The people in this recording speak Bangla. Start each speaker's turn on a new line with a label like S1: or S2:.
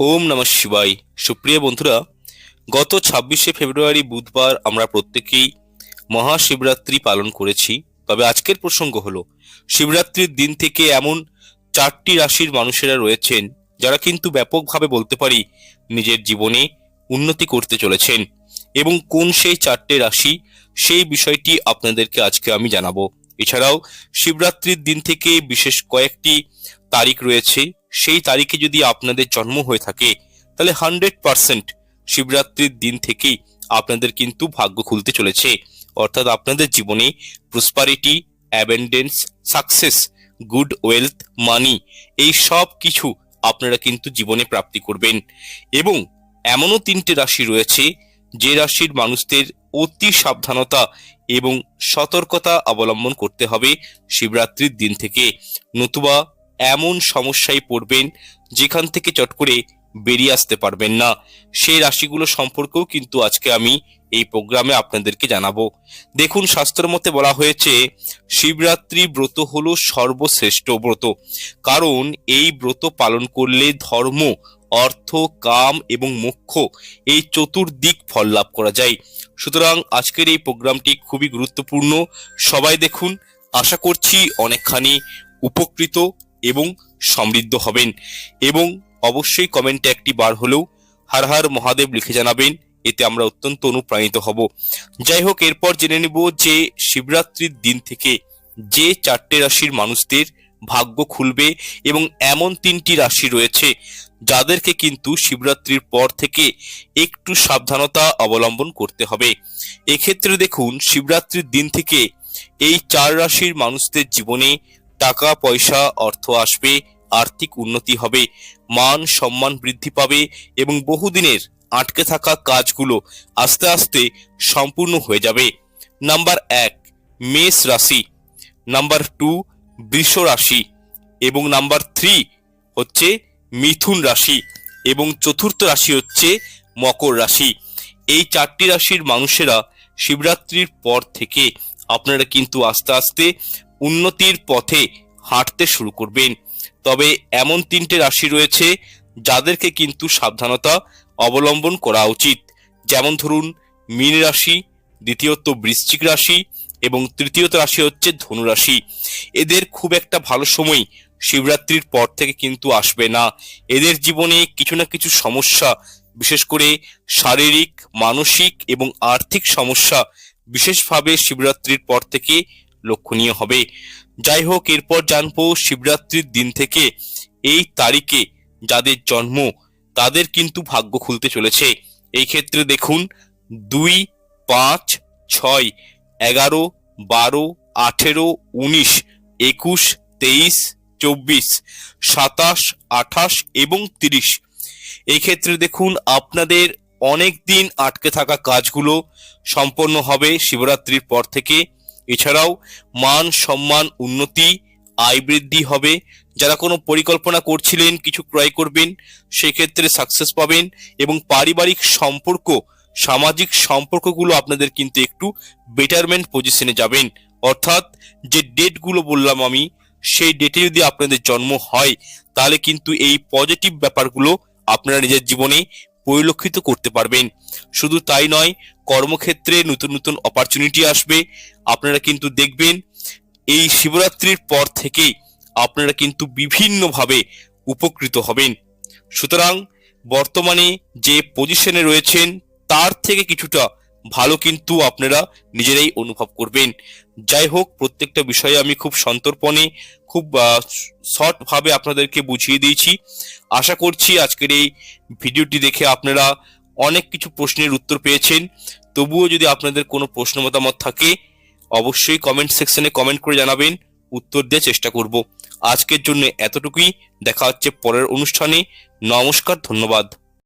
S1: ওম নমঃ শিবাই সুপ্রিয় বন্ধুরা, গত ছাব্বিশে ফেব্রুয়ারি বুধবার আমরা প্রত্যেকেই মহাশিবরাত্রি পালন করেছি। তবে আজকের প্রসঙ্গ হলো, শিবরাত্রির দিন থেকে এমন চারটি রাশির মানুষেরা রয়েছেন, যারা কিন্তু ব্যাপকভাবে বলতে পারি নিজের জীবনে উন্নতি করতে চলেছেন। এবং কোন সেই চারটে রাশি, সেই বিষয়টি আপনাদেরকে আজকে আমি জানাব। এছাড়াও, শিবরাত্রির দিন থেকে বিশেষ কয়েকটি তারিখ রয়েছে সেই তারিখে যদি আপনাদের জন্ম হয়ে থাকে, তাহলে হান্ড্রেড পার্সেন্ট শিবরাত্রির দিন থেকেই আপনাদের কিন্তু ভাগ্য খুলতে চলেছে। অর্থাৎ আপনাদের জীবনে prosperity abundance success good wealth money এই সব কিছু আপনারা কিন্তু জীবনে প্রাপ্তি করবেন। এবং এমনও তিনটে রাশি রয়েছে, যে রাশির মানুষদের অতি সাবধানতা এবং সতর্কতা অবলম্বন করতে হবে শিবরাত্রির দিন থেকে। নতুবা এমন সমস্যায় পড়বেন যেখান থেকে চট করে বেরিয়ে আসতে পারবেন না। সেই রাশিগুলো সম্পর্কেও কিন্তু আজকে আমি এই প্রোগ্রামে আপনাদেরকে জানাব। দেখুন শাস্ত্র মতে বলা হয়েছে, শিবরাত্রি ব্রত হলো সর্বশ্রেষ্ঠ ব্রত। কারণ এই ব্রত পালন করলে ধর্ম, অর্থ, কাম এবং মোক্ষ এই চতুর্দিক ফল লাভ করা যায়। সুতরাং আজকের এই প্রোগ্রামটি খুবই গুরুত্বপূর্ণ। সবাই দেখুন, আশা করছি অনেকখানি উপকৃত এবং সমৃদ্ধ হবেন। এবং অবশ্যই কমেন্টে একটি বার হলেও হার হার মহাদেব লিখে জানাবেন, এতে আমরা অত্যন্ত অনুপ্রাণিত হব। যাই হোক, এরপর জেনে নেব যে শিবরাত্রির দিন থেকে যে চারটে রাশির মানুষদের ভাগ্য খুলবে এবং এমন তিনটি রাশি রয়েছে যাদেরকে কিন্তু শিবরাত্রির পর থেকে একটু সাবধানতা অবলম্বন করতে হবে। এক্ষেত্রে দেখুন, শিবরাত্রির দিন থেকে এই চার রাশির মানুষদের জীবনে টাকা, পয়সা, অর্থ আসবে, আর্থিক উন্নতি হবে, মান সম্মান বৃদ্ধি পাবে এবং বহুদিনের আটকে থাকা কাজগুলো আস্তে আস্তে সম্পূর্ণ হয়ে যাবে। নাম্বার এক, মেষ রাশি। নাম্বার টু, বৃষ রাশি। এবং নাম্বার থ্রি হচ্ছে মিথুন রাশি এবং চতুর্থ রাশি হচ্ছে মকর রাশি। এই চারটি রাশির মানুষেরা শিবরাত্রির পর থেকে, আপনারা কিন্তু আস্তে আস্তে উন্নতির পথে হাঁটতে শুরু করবেন। তবে এমন তিনটে রাশি রয়েছে যাদেরকে কিন্তু সাবধানতা অবলম্বন করা উচিত। যেমন ধরুন, মীন রাশি, দ্বিতীয়ত বৃশ্চিক রাশি এবং তৃতীয়ত রাশি হচ্ছে ধনু রাশি। এদের খুব একটা ভালো সময় শিবরাত্রির পর থেকে কিন্তু আসবে না। এদের জীবনে কিছু না কিছু সমস্যা, বিশেষ করে শারীরিক, মানসিক এবং আর্থিক সমস্যা বিশেষভাবে শিবরাত্রির পর থেকে লক্ষণীয় হবে। যাই হোক এরপর জানব শিবরাত্রির দিন থেকে এই তারিখে যাদের জন্ম, তাদের কিন্তু ভাগ্য খুলতে চলেছে। এই ক্ষেত্রে দেখুন, দুই, পাঁচ, ছয়, এগারো, বারো, আঠেরো, উনিশ, একুশ, তেইশ, চব্বিশ, সাতাশ, আঠাশ এবং তিরিশ। এই ক্ষেত্রে দেখুন, আপনাদের অনেক দিন আটকে থাকা কাজগুলো সম্পন্ন হবে শিবরাত্রির পর থেকে। এছাড়াও মান, সম্মান, উন্নতি, আয় বৃদ্ধি হবে। যারা কোনো পরিকল্পনা করছিলেন, কিছু ক্রয় করবেন, সেক্ষেত্রে সাকসেস পাবেন এবং পারিবারিক সম্পর্ক, সামাজিক সম্পর্কগুলো আপনাদের কিন্তু একটু বেটারমেন্ট পজিশনে যাবেন। অর্থাৎ যে ডেটগুলো বললাম আমি, সেই ডেটে যদি আপনাদের জন্ম হয়, তাহলে কিন্তু এই পজিটিভ ব্যাপারগুলো আপনারা নিজের জীবনে পরিলক্ষিত করতে পারবেন। শুধু তাই নয়, কর্মক্ষেত্রে নতুন নতুন অপরচুনিটি আসবে। আপনারা কিন্তু দেখবেন, এই শিবরাত্রির পর থেকেই আপনারা কিন্তু বিভিন্নভাবে উপকৃত হবেন। সুতরাং বর্তমানে যে পজিশনে রয়েছেন, তার থেকে কিছুটা ভালো কিন্তু আপনারা নিজেরাই অনুভব করবেন। যাই হোক, প্রত্যেকটা বিষয়ে আমি খুব সন্তর্পণে, খুব শর্ট ভাবে আপনাদেরকে বুঝিয়ে দিয়েছি। আশা করছি আজকের এই ভিডিওটি দেখে আপনারা অনেক কিছু প্রশ্নের উত্তর পেয়েছেন। তবুও যদি আপনাদের কোনো প্রশ্ন মতামত থাকে, অবশ্যই কমেন্ট সেকশনে কমেন্ট করে জানাবেন। উত্তর দেওয়ার চেষ্টা করব। আজকের জন্য এতটুকুই। দেখা হচ্ছে পরের অনুষ্ঠানে। নমস্কার, ধন্যবাদ।